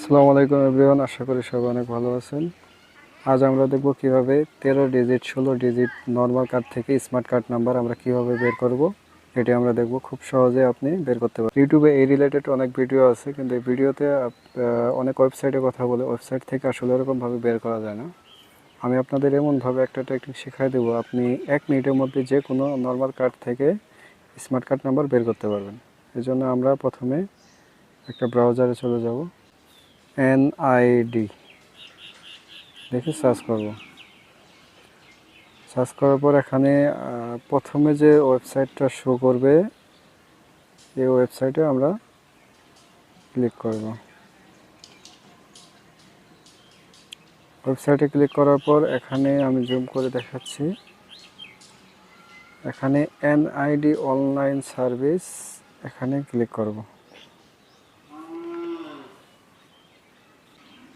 আসসালামু আলাইকুম এভরিওয়ান, আশা করি সবাই অনেক ভালো আছেন। আজ আমরা দেখব কীভাবে তেরো ডিজিট, ষোলো ডিজিট নর্মাল কার্ড থেকে স্মার্ট কার্ড নাম্বার আমরা কীভাবে বের করব, এটি আমরা দেখব। খুব সহজে আপনি বের করতে পারেন ইউটিউবে এই রিলেটেড অনেক ভিডিও আছে, কিন্তু এই ভিডিওতে অনেক ওয়েবসাইটে কথা বলে ওয়েবসাইট থেকে আসলে এরকমভাবে বের করা যায় না। আমি আপনাদের এমনভাবে একটা টেকনিক শেখাই দেবো, আপনি এক মিনিটের মধ্যে যে কোনো নর্মাল কার্ড থেকে স্মার্ট কার্ড নাম্বার বের করতে পারবেন। এই জন্য আমরা প্রথমে একটা ব্রাউজারে চলে যাব। এনআইডি দেখে সার্চ করব। সার্চ করার পর এখানে প্রথমে যে ওয়েবসাইটটা শো করবে, এই ওয়েবসাইটে আমরা ক্লিক করব। ওয়েবসাইটে ক্লিক করার পর এখানে আমি জুম করে দেখাচ্ছি। এখানে এনআইডি অনলাইন সার্ভিস এখানে ক্লিক করব।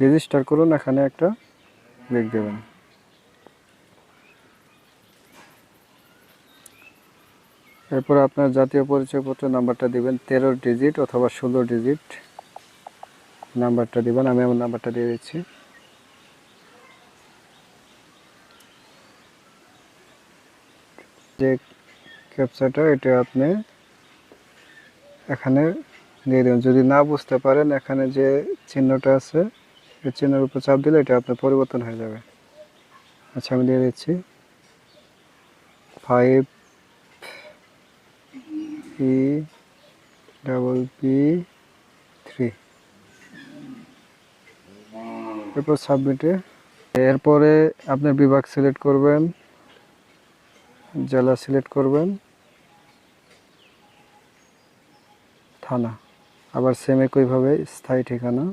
রেজিস্টার করুন, এখানে একটা ক্লিক দেবেন। এরপর আপনার জাতীয় পরিচয়পত্র নাম্বারটা দিবেন, তেরো ডিজিট অথবা ষোলো ডিজিট নাম্বারটা দিবেন, আমি আমার নাম্বারটা দিয়ে দিচ্ছি। যে ক্যাপচাটা এটা আপনি এখানে দিয়ে দেবেন। যদি না বুঝতে পারেন, এখানে যে চিহ্নটা আছে এই চিহ্নের উপর চাপ দিলে এটা আপনার পরিবর্তন হয়ে যাবে। আচ্ছা আমি দিয়ে দিচ্ছি। Five P double P three এরপর সাবমিটে এরপরে আপনি বিভাগ সিলেক্ট করবেন, জেলা সিলেক্ট করবেন, থানা। আবার সেম একইভাবে স্থায়ী ঠিকানা।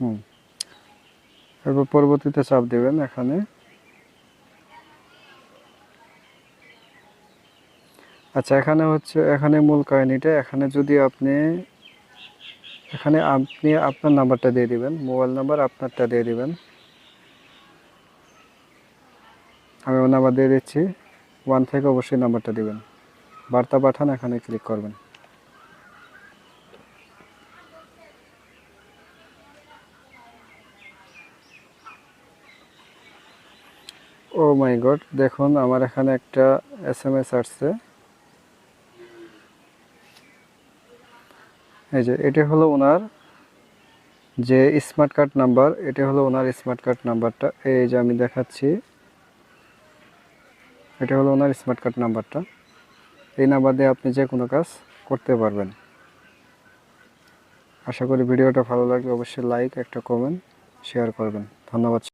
হুম। এরপর পরবর্তীতে চাপ দেবেন এখানে। আচ্ছা এখানে হচ্ছে, এখানে মূল কাহিনীটা, এখানে যদি আপনি, এখানে আপনি আপনার নাম্বারটা দিয়ে দিবেন, মোবাইল নাম্বার আপনারটা দিয়ে দিবেন। আমি আমার নাম্বার দিয়ে দিচ্ছি। ওয়ান থেকে অবশ্যই নাম্বারটা দিবেন। বার্তা পাঠান, এখানে ক্লিক করবেন। ও মাই গড দেখুন, আমার এখানে একটা এস এম এস আসছে। এই যে, এটা হলো ওনার যে স্মার্ট কার্ড নাম্বার এটা হলো ওনার স্মার্ট কার্ড নাম্বারটা এই যে, আমি দেখাচ্ছি। এটা হলো ওনার স্মার্ট কার্ড নাম্বারটা এই নাম্বার দিয়ে আপনি যে কোনো কাজ করতে পারবেন। আশা করি ভিডিওটা ভালো লাগলে অবশ্যই লাইক একটা কমেন্ট শেয়ার করবেন। ধন্যবাদ।